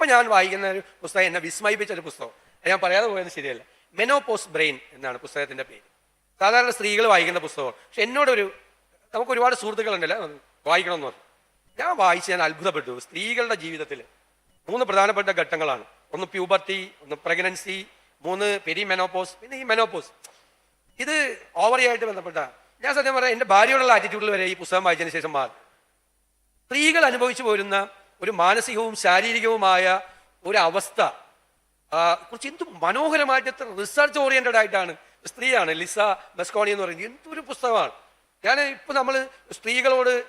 ഇപ്പം ഞാൻ വായിക്കുന്ന ഒരു പുസ്തകം എന്നെ വിസ്മയിപ്പിച്ച ഒരു പുസ്തകം. ഞാൻ പറയാതെ പോയത് ശരിയല്ല. മെനോപോസ് ബ്രെയിൻ എന്നാണ് പുസ്തകത്തിന്റെ പേര്. സാധാരണ സ്ത്രീകൾ വായിക്കുന്ന പുസ്തകം പക്ഷെ എന്നോടൊരു നമുക്ക് ഒരുപാട് സുഹൃത്തുക്കളുണ്ടല്ലോ വായിക്കണമെന്ന് പറഞ്ഞു. ഞാൻ വായിച്ച് ഞാൻ അത്ഭുതപ്പെട്ടു. സ്ത്രീകളുടെ ജീവിതത്തിൽ മൂന്ന് പ്രധാനപ്പെട്ട ഘട്ടങ്ങളാണ്. ഒന്ന് പ്യൂബർട്ടി ഒന്ന് പ്രഗ്നൻസി മൂന്ന് പെരി മെനോപോസ് പിന്നെ ഈ മെനോപോസ് ഇത് ഓവറിയായിട്ട് ബന്ധപ്പെട്ട ഞാൻ സത്യം പറയാം എന്റെ ഭാര്യയോടുള്ള ആറ്റിറ്റ്യൂഡിൽ വരെ ഈ പുസ്തകം വായിച്ചതിന് ശേഷം മാറി. സ്ത്രീകൾ അനുഭവിച്ചു പോരുന്ന ഒരു മാനസികവും ശാരീരികവുമായ ഒരു അവസ്ഥ കുറച്ച് എന്ത് മനോഹരമായിട്ട് റിസർച്ച് ഓറിയന്റഡ് ആയിട്ടാണ്. സ്ത്രീയാണ് ലിസ മെസ്കോണി എന്ന് പറയുന്നത്. എന്തൊരു പുസ്തകമാണ്. ഞാൻ ഇപ്പം നമ്മൾ സ്ത്രീകളോട്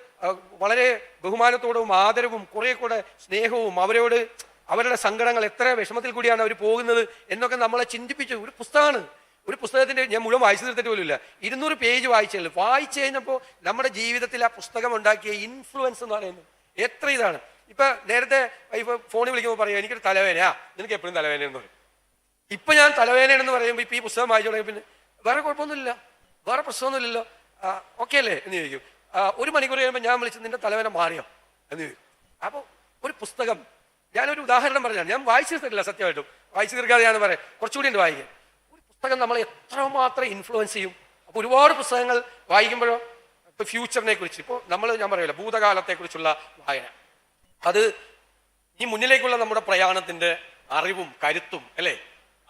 വളരെ ബഹുമാനത്തോടും ആദരവും കുറേ കൂടെ സ്നേഹവും അവരോട് അവരുടെ സങ്കടങ്ങൾ എത്ര വിഷമത്തിൽ കൂടിയാണ് അവർ പോകുന്നത് എന്നൊക്കെ നമ്മളെ ചിന്തിപ്പിച്ചു ഒരു പുസ്തകമാണ്. ഒരു പുസ്തകത്തിന്റെ ഞാൻ മുഴുവൻ വായിച്ചു തീർത്തിട്ട് പോലുമില്ല. ഇരുന്നൂറ് പേജ് വായിച്ചുള്ളൂ വായിച്ചു കഴിഞ്ഞപ്പോൾ നമ്മുടെ ജീവിതത്തിൽ ആ പുസ്തകം ഉണ്ടാക്കിയ ഇൻഫ്ലുവൻസ് എന്ന് പറയുന്നത് എത്ര ഇതാണ്. ഇപ്പൊ നേരത്തെ വൈഫ് ഫോണിൽ വിളിക്കുമ്പോൾ പറയും എനിക്കൊരു തലവേനയാ നിനക്ക് എപ്പോഴും തലവേന എന്ന് പറയും ഇപ്പൊ ഞാൻ തലവേനയാണെന്ന് പറയുമ്പോൾ ഇപ്പൊ ഈ പുസ്തകം വായിച്ചു തുടങ്ങി പിന്നെ വേറെ കുഴപ്പമൊന്നുമില്ല വേറെ പ്രശ്നമൊന്നുമില്ലല്ലോ. ഓക്കെ അല്ലേ? എന്ന് ചോദിക്കും. ഒരു മണിക്കൂർ കഴിയുമ്പോൾ ഞാൻ വിളിച്ച് നിന്റെ തലവേന മാറിയോ? എന്ന് ചോദിക്കും. അപ്പോൾ ഒരു പുസ്തകം ഞാനൊരു ഉദാഹരണം പറഞ്ഞാണ് ഞാൻ വായിച്ചു തീർത്തിട്ടില്ല സത്യമായിട്ടും. വായിച്ചു തീർക്കാതെ ഞാൻ പറയാം. കുറച്ചുകൂടി ഉണ്ട് വായിക്കാൻ ഒരു പുസ്തകം നമ്മളെ എത്രമാത്രം ഇൻഫ്ലുവൻസ് ചെയ്യും? അപ്പോൾ ഒരുപാട് പുസ്തകങ്ങൾ വായിക്കുമ്പോഴോ? ഇപ്പോൾ ഫ്യൂച്ചറിനെ കുറിച്ച്. ഇപ്പോൾ നമ്മൾ ഞാൻ പറയില്ല ഭൂതകാലത്തെക്കുറിച്ചുള്ള വായന. അത് ഈ മുന്നിലേക്കുള്ള നമ്മുടെ പ്രയാണത്തിന്റെ അറിവും കരുത്തും അല്ലേ?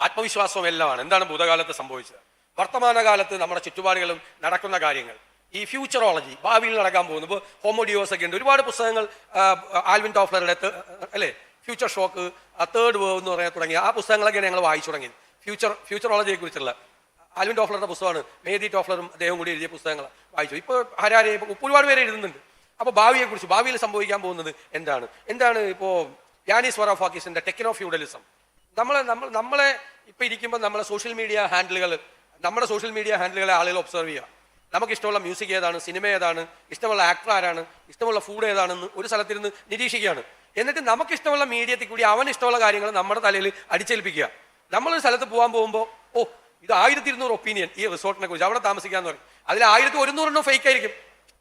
ആത്മവിശ്വാസവും എല്ലാമാണ്. എന്താണ് ഭൂതകാലത്ത് സംഭവിച്ചത്? വർത്തമാനകാലത്ത് നമ്മുടെ ചുറ്റുപാടുകളും നടക്കുന്ന കാര്യങ്ങൾ. ഈ ഫ്യൂച്ചറോളജി ഭാവിയിൽ നടക്കാൻ പോകുന്നു. ഇപ്പോൾ ഹോമോഡിയോസ് ഒക്കെ ഉണ്ട്. ഒരുപാട് പുസ്തകങ്ങൾ ആൽവിൻ ടോഫ്ലറുടെ അല്ലേ? ഫ്യൂച്ചർ ഷോക്ക് തേർഡ് വേവ് എന്ന് പറയാൻ തുടങ്ങിയ ആ പുസ്തകങ്ങളൊക്കെ ഞങ്ങൾ വായിച്ചു തുടങ്ങിയത്. ഫ്യൂച്ചർ ഫ്യൂച്ചറോളജിയെ കുറിച്ചുള്ള. ആൽവിൻ ടോഫ്ലറുടെ പുസ്തകമാണ്. മേദി ടോഫ്ലറും അദ്ദേഹം കൂടി എഴുതിയ പുസ്തകങ്ങൾ വായിച്ചു. ഇപ്പോൾ ഇപ്പോൾ ഒരുപാട് പേര് എഴുതുന്നുണ്ട്. അപ്പോൾ ഭാവിയെക്കുറിച്ച് ഭാവിയിൽ സംഭവിക്കാൻ പോകുന്നത് എന്താണ്? എന്താണ് ഇപ്പോൾ യാനിസ് വറാഫാക്കിസിന്റെ ടെക്നോ ഫ്യൂഡലിസം നമ്മളെ നമ്മൾ നമ്മളെ ഇപ്പൊ ഇരിക്കുമ്പോൾ നമ്മളെ സോഷ്യൽ മീഡിയ ഹാൻഡിലുകൾ നമ്മുടെ സോഷ്യൽ മീഡിയ ഹാൻഡിലുകളെ ആളുകൾ ഒബ്സർവ് ചെയ്യുക. നമുക്ക് ഇഷ്ടമുള്ള മ്യൂസിക് ഏതാണ്? സിനിമ ഏതാണ്? ഇഷ്ടമുള്ള ആക്ടർ ആരാണ്? ഇഷ്ടമുള്ള ഫുഡ് ഏതാണെന്ന് ഒരു സ്ഥലത്തിരുന്ന് നിരീക്ഷിക്കുകയാണ്. എന്നിട്ട് നമുക്ക് ഇഷ്ടമുള്ള മീഡിയത്തിൽ കൂടി അവൻ ഇഷ്ടമുള്ള കാര്യങ്ങൾ നമ്മുടെ തലയിൽ അടിച്ചേൽപ്പിക്കുക. നമ്മളൊരു സ്ഥലത്ത് പോകാൻ പോകുമ്പോൾ ഓ ഇത് ആയിരത്തി ഇരുന്നൂറ് ഒപ്പീനിയൻ ഈ റിസോർട്ടിനെ കുറിച്ച് അവിടെ താമസിക്കാന്ന് പറയും. അതിൽ ആയിരത്തി ഒരുന്നൂറെണ്ണം ഫേക്ക് ആയിരിക്കും.